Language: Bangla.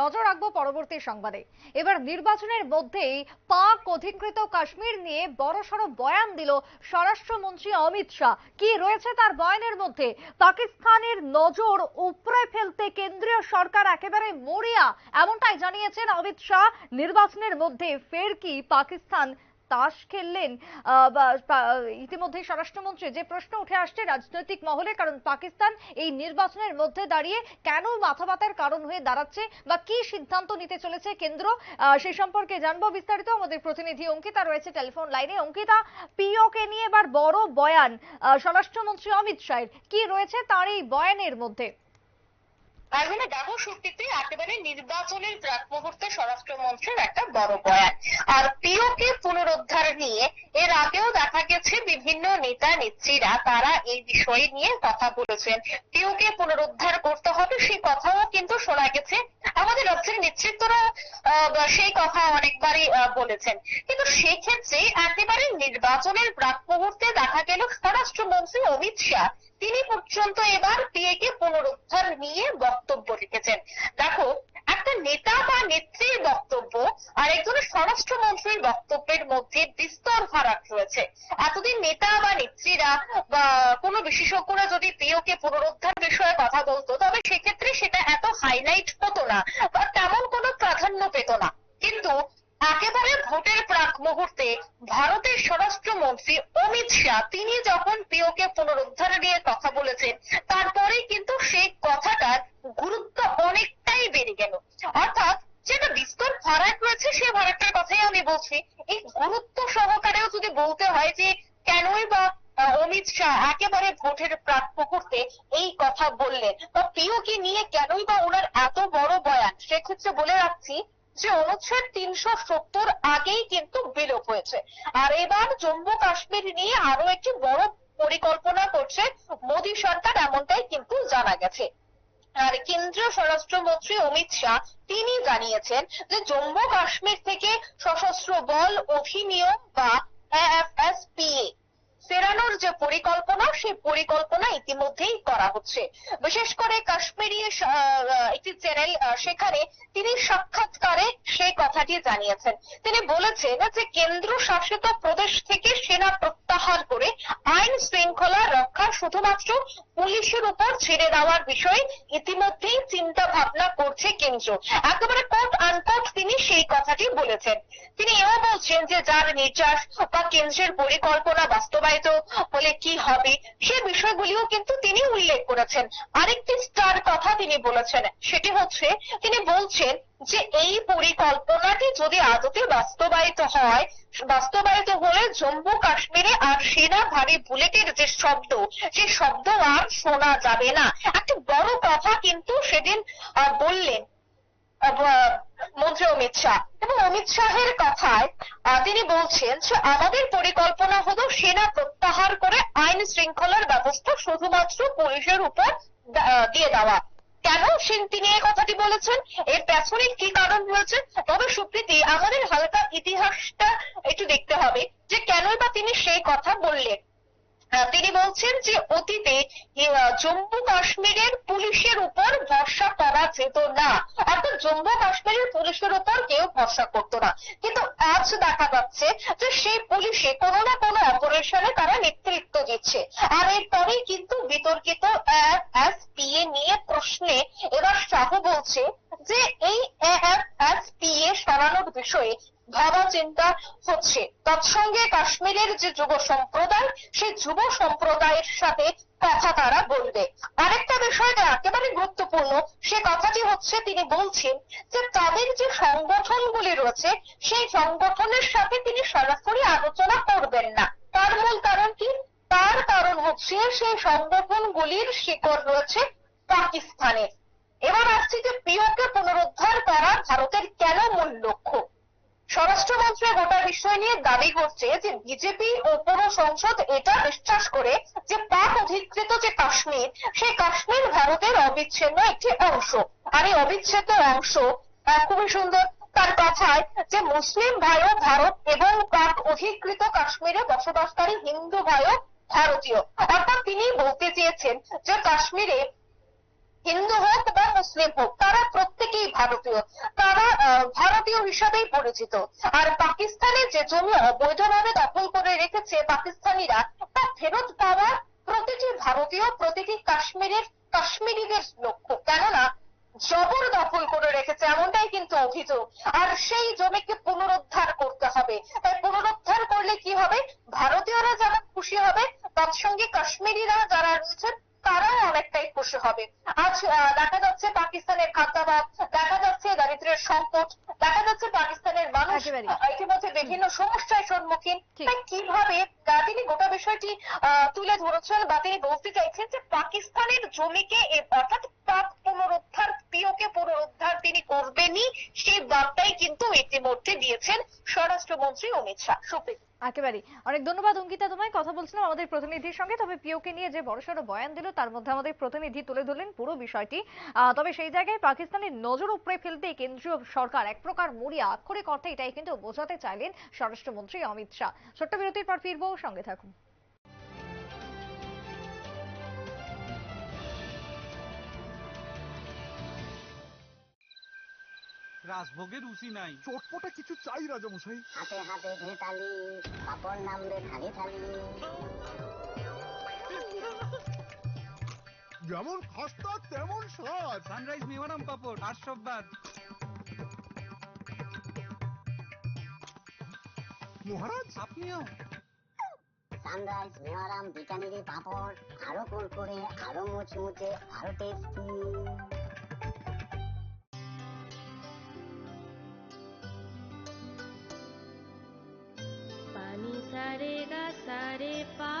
নজর রাখব পরবর্তী সংবাদে। এবার নির্বাচনের মধ্যেই পাক অধিকৃত কাশ্মীর নিয়ে বড়সড় বয়ান দিল স্বরাষ্ট্রমন্ত্রী অমিত শাহ। কি রয়েছে তার বয়ানের মধ্যে? পাকিস্তানের নজর উপরে ফেলতে কেন্দ্রীয় সরকার একেবারে মরিয়া, এমনটাই জানিয়েছেন অমিত শাহ। নির্বাচনের মধ্যে ফের কি পাকিস্তান তাস খেললেন ইতিমধ্যে স্বরাষ্ট্রমন্ত্রী। যে প্রশ্ন উঠে আসছে রাজনৈতিক মহলে, কারণ পাকিস্তান এই নির্বাচনের মধ্যে দাঁড়িয়ে কেন মাথা ব্যথার কারণ হয়ে দাঁড়াচ্ছে বা কি সিদ্ধান্ত নিতে চলেছে কেন্দ্র সেই সম্পর্কে জানব বিস্তারিত। আমাদের প্রতিনিধি অঙ্কিতা রয়েছে টেলিফোন লাইনে। অঙ্কিতা, পিওকে নিয়ে এবার বড় বয়ান স্বরাষ্ট্রমন্ত্রী অমিত শাহের। কি রয়েছে তার এই বয়ানের মধ্যে? আগুনে দেখো সত্যিতে একেবারে নির্বাচনের প্রাক মুহূর্তে স্বরাষ্ট্রমন্ত্রীর একটা বড় বয়ান। আর পিওকে পুনরুদ্ধার নিয়ে এর আগেও দেখা গেছে বিভিন্ন নেতা নেত্রীরা, তারা এই বিষয় নিয়ে কথা বলেছেন। পিওকে পুনরুদ্ধার করতে হবে সেই কথাও কিন্তু শোনা গেছে। আমাদের রাজ্যের নেতৃত্বরা সেই কথা অনেকবারই বলেছেন। কিন্তু সেক্ষেত্রে একেবারে নির্বাচনের প্রাক মুহূর্তে দেখা গেল স্বরাষ্ট্রমন্ত্রী অমিত শাহ। তিনি পর্যন্ত এবার পিএকে পুনরুদ্ধার নিয়ে বক্তব্য রেখেছেন। দেখো, একটা নেতা বা নেত্রীর বক্তব্য আর একজনের স্বরাষ্ট্রমন্ত্রীর বক্তব্যের মধ্যে বিস্তর ফারাক রয়েছে। এতদিন নেতা বা নেত্রীরা বা কোনো বিশেষজ্ঞরা যদি পিওকে পুনরুদ্ধার বিষয়ে কথা বলতো, তবে সেক্ষেত্রে সেটা এত হাইলাইট হতো না বা তেমন কোনো প্রাধান্য পেত না। কিন্তু একেবারে ভোটের প্রাক মুহূর্তে ভারতের স্বরাষ্ট্রমন্ত্রী অমিত শাহ, তিনি যখন পিওকে পুনরুদ্ধার নিয়ে কথা বলেছেন, তারপরে কিন্তু সেই কথাটার গুরুত্ব অনেকটাই বেড়ে গেল। অর্থাৎ যেটা বিস্তর ফারাক রয়েছে, সে ফারাকটার কথাই আমি বলছি। এই গুরুত্ব সহকারেও যদি বলতে হয় যে কেনই বা অমিত শাহ একেবারে ভোটের প্রাক মুহূর্তে এই কথা বললেন বা পিওকে নিয়ে কেনই বা ওনার এত বড় বয়ান, সেক্ষেত্রে বলে রাখছি যে অনুচ্ছেদ তিনশো সত্তর আগেই কিন্তু বিলোপ হয়েছে। আর এবার জম্মু কাশ্মীর নিয়ে আরও একটি বড় পরিকল্পনা করছে মোদী সরকার, এমনটাই কিন্তু জানা গেছে। আর কেন্দ্রীয় স্বরাষ্ট্রমন্ত্রী অমিত শাহ তিনি জানিয়েছেন যে জম্মু কাশ্মীর থেকে সশস্ত্র বল অধিনিয়ম বা এএফএসপিএ ফেরানোর যে পরিকল্পনা, সেই পরিকল্পনা ইতিমধ্যেই করা হচ্ছে। বিশেষ করে কাশ্মীরি একটি চ্যানেল সেখানে তিনি সাক্ষাৎকারে সেই কথাটি জানিয়েছেন। তিনি বলেছেন যে কেন্দ্র শাসিত প্রদেশ থেকে সেনা প্রত্যাহার করে আইন শৃঙ্খলা রক্ষা শুধুমাত্র পুলিশের উপর ছেড়ে দেওয়ার বিষয়ে ইতিমধ্যেই চিন্তা ভাবনা করছে কেন্দ্র। একেবারে কোট আনকোট তিনি সেই কথাটি বলেছেন। তিনি এও বলছেন যে যার নির্যাস বা কেন্দ্রের পরিকল্পনা বাস্তবায়িত হলে কি হবে, সে বিষয়গুলিও কিন্তু তিনি উল্লেখ করেছেন। আরেকটি স্টার কথা তিনি বলেছেন সেটি হচ্ছে, তিনি বলছেন যে এই পরিকল্পনাটি যদি আদতে বাস্তবায়িত হয়, বাস্তবায়িত হলে জম্মু কাশ্মীরে আর সেনা ভারী বুলেটের যে শব্দ সেই শব্দ আর শোনা যাবে না। একটি বড় কথা কিন্তু সেদিন বললেন মন্ত্রী অমিত শাহ। এবং অমিত শাহের কথায় তিনি বলছেন যে আমাদের পরিকল্পনা হলো সেনা প্রত্যাহার করে আইন শৃঙ্খলার ব্যবস্থা শুধুমাত্র পুলিশের উপর দিয়ে দেওয়া। কেন তিনি এই কথাটি বলেছেন? এর পেছনে কি কারণ রয়েছে? তবে সুপ্রীতি, আমাদের হালকা ইতিহাসটা একটু দেখতে হবে যে কেনই বা তিনি সেই কথা বললেন। তিনি বলছেন যে অতীতে জম্মু কাশ্মীরের পুলিশের উপর ভরসা করা যেত না। অর্থাৎ জম্মু কাশ্মীরের পুলিশের উপর কেউ ভরসা করতো না। কিন্তু আজ দেখা যাচ্ছে যে সেই পুলিশে কোনো না কোনো অপারেশনে তারা নেতৃত্ব দিচ্ছে। আর এরপরেই কিন্তু বিতর্কিত এএফএসপিএ নিয়ে প্রশ্নে এবার শাহ বলছে যে এই এএফএসপিএ সরানোর বিষয়ে ভাবা চিন্তা হচ্ছে। তৎসঙ্গে কাশ্মীরের যে যুব সম্প্রদায়, সেই যুব সম্প্রদায়ের সাথে কথা তারা বলবে। আরেকটা বিষয় যা একেবারে গুরুত্বপূর্ণ, সে কথাটি হচ্ছে, তিনি বলছেন যে তাদের যে সংগঠনগুলি রয়েছে, সেই সংগঠনের সাথে তিনি সরাসরি আলোচনা করবেন না। তার মূল কারণ কি? তার কারণ হচ্ছে, সেই সংগঠনগুলির শিকড় রয়েছে পাকিস্তানে। এবার আসছি যে পিওকে পুনরুদ্ধার করা ভারতের কেন মূল লক্ষ্য স্বরাষ্ট্রমন্ত্রী গোটা বিষয় নিয়ে দাবি করছে যে বিজেপি ও পুর সংসদ এটা বিশ্বাস করে যে পাক অধিকৃত যে কাশ্মীর, সেই কাশ্মীর ভারতের অবিচ্ছেন্ন একটি অংশ। আর এই অবিচ্ছেদ্য অংশ খুবই সুন্দর। তার কথায় যে মুসলিম ভাইও ভারত এবং পাক অধিকৃত কাশ্মীরে বসবাসকারী হিন্দু ভাইও ভারতীয়। অর্থাৎ তিনি বলতে চেয়েছেন যে কাশ্মীরে হিন্দু হোক বা মুসলিম হোক, তারা প্রত্যেকেই ভারতীয়। ভারতীয় হিসাবেই পরিচিত। আর পাকিস্তানে যে জমি অবৈধভাবে দখল করে রেখেছে পাকিস্তানিরা, তা ফেরত পাওয়া প্রতিটি ভারতীয়, প্রতিটি কাশ্মীরের কাশ্মীরিদের লক্ষ্য। কেননা, জবর দখল করে রেখেছে এমনটাই কিন্তু অভিযোগ। আর সেই জমিকে পুনরুদ্ধার করতে হবে। তাই পুনরুদ্ধার করলে কি হবে? ভারতীয়রা যারা খুশি হবে, তৎসঙ্গে কাশ্মীরিরা যারা রয়েছেন, তারাও অনেকটাই খুশি হবে। আজ দেখা যাচ্ছে পাকিস্তানের খাদ্যাভাব, দেখা যাচ্ছে দারিদ্র্যের সংকট দেখা যাচ্ছে। পাকিস্তানের মানুষ ইতিমধ্যে বিভিন্ন সমস্যার সম্মুখীন। কীভাবে তিনি গোটা বিষয়টি তুলে ধরেছেন বা তিনি বলতে চাইছেন যে পাকিস্তানের জমিকে অর্থাৎ পাক পুনরুদ্ধার, পিওকে পুনরুদ্ধার তিনি করবেনই সেই বার্তাই কিন্তু ইতিমধ্যে দিয়েছেন স্বরাষ্ট্রমন্ত্রী অমিত শাহ। সুপ্রিত একেবারে। অনেক ধন্যবাদ অঙ্কিতা তোমায়। কথা বলছিলাম আমাদের প্রতিনিধির সঙ্গে, তবে পিওকে নিয়ে যে বড়সড় বয়ান দিল, তার মধ্যে আমাদের প্রতিনিধি তুলে ধরলেন পুরো বিষয়টি। তবে সেই জায়গায় পাকিস্তানের নজর উপড়ে ফেলতে কেন্দ্রীয় সরকার এক প্রকার মরিয়া আক্ষরিক অর্থে এটাই কিন্তু বোঝাতে চাইলেন স্বরাষ্ট্রমন্ত্রী অমিত শাহ। ছোট্ট বিরতির পর ফিরবো সঙ্গে থাকুন রাজভোগে রুচি নাই। চটপটা কিছু চাই রাজামশাই। হাতে হাতে ঘেটালি কাপড় নামবে থালি থালি। যেমন খাস্তা তেমন স্বাদ। সানরাইজ মেওয়ারাম পাপড় আর সব বাদ। মহারাজ? আপনিও? সানরাইজ মেয়ারাম বিকানেরি পাঁপড় আরও কুরকুরে আরও মুচমুচে আরও টেস্টি পানি সারে গা সারে পা